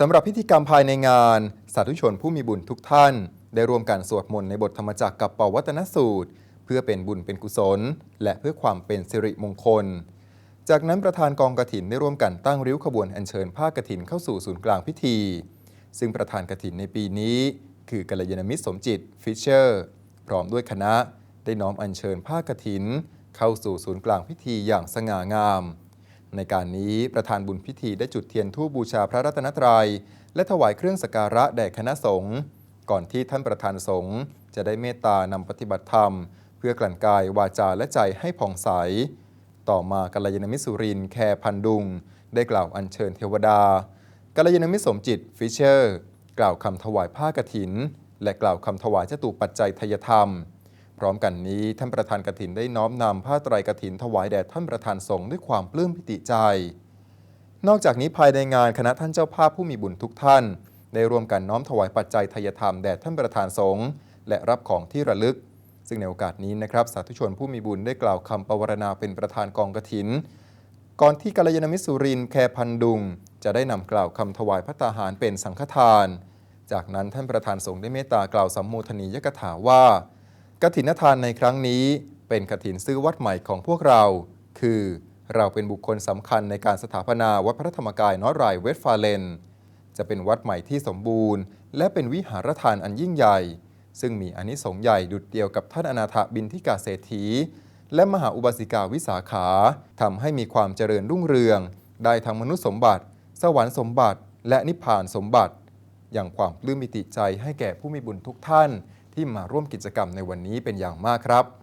สำหรับพิธีกรรมภายในงาน สาธุชนผู้มีบุญทุกท่าน ได้ร่วมกันสวดมนต์ในบทธรรมจักรกับปวัตนสูตร เพื่อเป็นบุญเป็นกุศล และเพื่อความเป็นสิริมงคล จากนั้นประธานกองกฐินได้ร่วมกันตั้งริ้วขบวนอัญเชิญผ้ากฐินเข้าสู่ศูนย์กลางพิธี ซึ่งประธานกฐินในปีนี้ คือกัลยาณมิตรสมจิตฟิชเชอร์ พร้อมด้วยคณะ ได้น้อมอัญเชิญผ้ากฐิน เข้าสู่ศูนย์กลางพิธีอย่างสง่างาม ในการนี้ประธานบุญพิธีได้จุดเทียนธูปบูชาพระรัตนตรัย และถวายเครื่องสักการะแด่คณะสงฆ์ก่อนที่ท่านประธานสงฆ์จะได้เมตตานำปฏิบัติธรรม เพื่อกลั่นกายวาจาและใจให้ผ่องใส ต่อมากัลยาณมิสุรินแคร์พันดุง ได้กล่าวอัญเชิญเทวดากัลยาณมิสมจิตฟิชเชอร์ กล่าวคำถวายผ้ากฐิน และกล่าวคำถวายจตุปัจจัยทยธรรม พร้อมกันนี้ท่านประธานกฐินได้น้อมนำผ้าไตรกฐินถวายแด่ท่านประธานสงฆ์ด้วยความปลื้มปิติใจ นอกจากนี้ภายในงานคณะท่านเจ้าภาพผู้มีบุญทุกท่าน ได้ร่วมกันน้อมถวายปัจจัยทายธรรมแด่ท่านประธานสงฆ์และรับของที่ระลึก ซึ่งในโอกาสนี้นะครับสาธุชนผู้มีบุญได้กล่าวคำปวารณาเป็นประธานกองกฐิน ก่อนที่กัลยาณมิตรสุรินแคร์พันดุง จะได้นำกล่าวคำถวายพระตาหารเป็นสังฆทาน จากนั้นท่านประธานสงฆ์ได้เมตตากล่าวสัมโมทนียกถาว่า กฐินทานในครั้งนี้เป็นกฐินซื้อวัดใหม่ของพวกเรา คือเราเป็นบุคคลสำคัญในการสถาปนาวัดพระธรรมกายนอรายเวสฟาเลน จะเป็นวัดใหม่ที่สมบูรณ์ และเป็นวิหารทานอันยิ่งใหญ่ ซึ่งมีอนิสงส์ใหญ่ดุดเดียวกับท่านอนาถบินทิกาเศรษฐี และมหาอุบาสิกาวิสาขาทำให้มีความเจริญรุ่งเรือง ได้ทั้งมนุษย์สมบัติ สวรรค์สมบัติ และนิพพานสมบัติ อย่างความปลื้มปิติใจให้แก่ผู้มีบุญทุกท่าน ที่มาร่วมกิจกรรมในวันนี้เป็นอย่างมากครับ